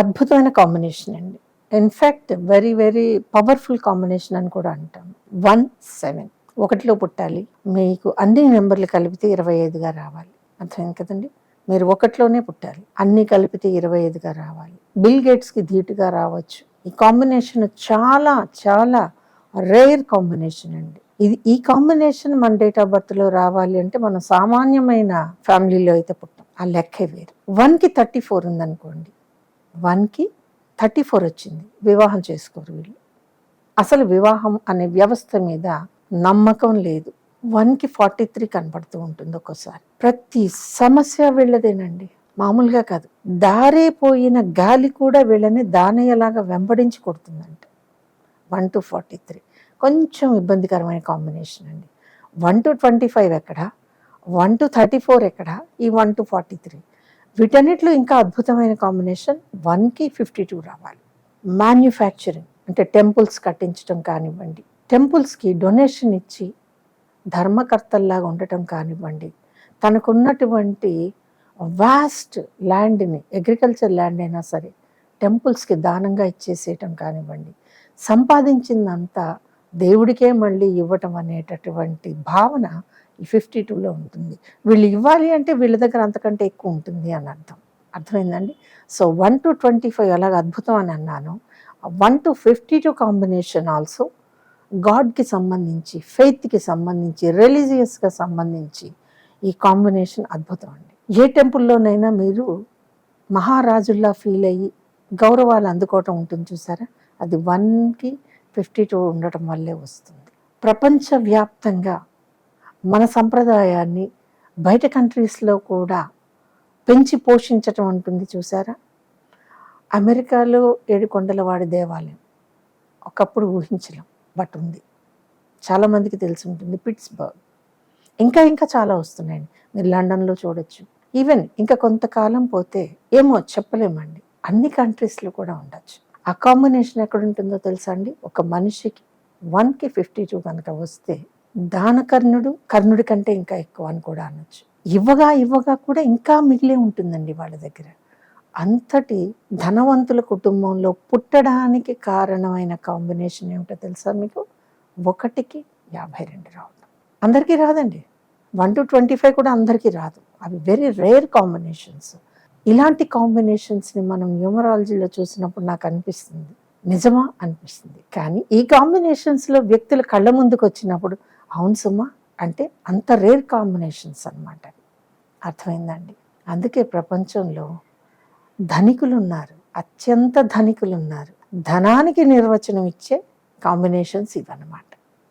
అద్భుతమైన కాంబినేషన్ అండి. In fact very very powerful combination అని కూడా అంటాం. వన్ సెవెన్ ఒకటిలో పుట్టాలి. మీకు అన్ని నెంబర్లు కలిపితే ఇరవై ఐదుగా రావాలి. అర్థమైంది కదండి? మీరు ఒకటిలోనే పుట్టాలి. అన్ని కలిపితే ఇరవై ఐదుగా రావాలి. బిల్ గేట్స్కి ధీటుగా రావచ్చు. ఈ కాంబినేషన్ చాలా చాలా రేర్ కాంబినేషన్ అండి. ఇది ఈ కాంబినేషన్ మన డేట్ ఆఫ్ బర్త్లో రావాలి అంటే మనం సామాన్యమైన ఫ్యామిలీలో అయితే పుట్టాం. ఆ లెక్కే వేరు. వన్కి థర్టీ ఫోర్ ఉందనుకోండి. వన్కి థర్టీ ఫోర్ వచ్చింది. వివాహం చేసుకోరు వీళ్ళు. అసలు వివాహం అనే వ్యవస్థ మీద నమ్మకం లేదు. వన్కి ఫార్టీ త్రీ కనపడుతూ ఉంటుంది ఒక్కోసారి. ప్రతి సమస్య వీళ్ళదేనండి. మామూలుగా కాదు. దారే పోయిన గాలి కూడా వీళ్ళని దానయ్యలాగా వెంబడించి కొడుతుందంట. One two forty three. కొంచెం ఇబ్బందికరమైన కాంబినేషన్ అండి. వన్ టు ట్వంటీ ఫైవ్ ఎక్కడ? వన్ టు థర్టీ ఫోర్ ఎక్కడ? ఈ వన్ టు ఫార్టీ త్రీ. వీటన్నిటిలో ఇంకా అద్భుతమైన కాంబినేషన్ వన్కి ఫిఫ్టీ టూ రావాలి. మ్యానుఫ్యాక్చరింగ్ అంటే టెంపుల్స్ కట్టించడం కానివ్వండి టెంపుల్స్కి డొనేషన్ ఇచ్చి ధర్మకర్తల్లాగా ఉండటం కానివ్వండి తనకున్నటువంటి వాస్ట్ ల్యాండ్ని అగ్రికల్చర్ ల్యాండ్ అయినా సరే టెంపుల్స్కి దానంగా ఇచ్చేసేయటం కానివ్వండి సంపాదించిందంతా దేవుడికే మళ్ళీ ఇవ్వటం అనేటటువంటి భావన ఫిఫ్టీ టూలో ఉంటుంది. వీళ్ళు ఇవ్వాలి అంటే వీళ్ళ దగ్గర అంతకంటే ఎక్కువ ఉంటుంది అని అర్థం. అర్థమైందండి? So one two twenty five అలాగ అద్భుతం అని అన్నాను. One two fifty two combination also గాడ్కి సంబంధించి ఫెయిత్కి సంబంధించి రిలీజియస్గా సంబంధించి ఈ కాంబినేషన్ అద్భుతం అండి. ఏ టెంపుల్లోనైనా మీరు మహారాజుల్లా ఫీల్ అయ్యి గౌరవాలు అందుకోవటం ఉంటుంది చూసారా? అది వన్కి ఫిఫ్టీ టూ ఉండటం వల్లే వస్తుంది. ప్రపంచవ్యాప్తంగా మన సంప్రదాయాన్ని బయట కంట్రీస్లో కూడా పెంచి పోషించటం ఉంటుంది చూసారా? అమెరికాలో ఏడుకొండలవాడి దేవాలయం ఒకప్పుడు ఊహించలేం బట్ ఉంది. చాలామందికి తెలిసి ఉంటుంది పిట్స్బర్గ్. ఇంకా ఇంకా చాలా వస్తున్నాయండి. మీరు లండన్లో చూడొచ్చు. ఈవెన్ ఇంకా కొంతకాలం పోతే ఏమో చెప్పలేమండి. అన్ని కంట్రీస్లో కూడా ఉండొచ్చు. ఆ కాంబినేషన్ ఎక్కడ ఉంటుందో తెలుసా అండి? ఒక మనిషికి వన్కి ఫిఫ్టీ టూ కనుక వస్తే దానకర్ణుడు కర్ణుడి కంటే ఇంకా ఎక్కువ అని కూడా అనొచ్చు. ఇవ్వగా ఇవ్వగా కూడా ఇంకా మిగిలే ఉంటుందండి వాళ్ళ దగ్గర. అంతటి ధనవంతుల కుటుంబంలో పుట్టడానికి కారణమైన కాంబినేషన్ ఏమిటో తెలుసా మీకు? ఒకటికి యాభై రెండు రావడం. అందరికీ రాదండి. వన్ టు ట్వంటీ ఫైవ్ కూడా అందరికీ రాదు. అవి వెరీ రేర్ కాంబినేషన్స్ ఇలాంటి కాంబినేషన్స్ని మనం న్యూమరాలజీలో చూసినప్పుడు నాకు అనిపిస్తుంది. నిజమా? అనిపిస్తుంది. కానీ ఈ కాంబినేషన్స్లో వ్యక్తుల కళ్ళ ముందుకు వచ్చినప్పుడు అవును సుమా అంటే అంత రేర్ కాంబినేషన్స్ అన్నమాట అర్థమైందండి? అందుకే ప్రపంచంలో ధనికులు ఉన్నారు అత్యంత ధనికులు ఉన్నారు ధనానికి నిర్వచనం ఇచ్చే కాంబినేషన్స్ ఇవన్నమాట.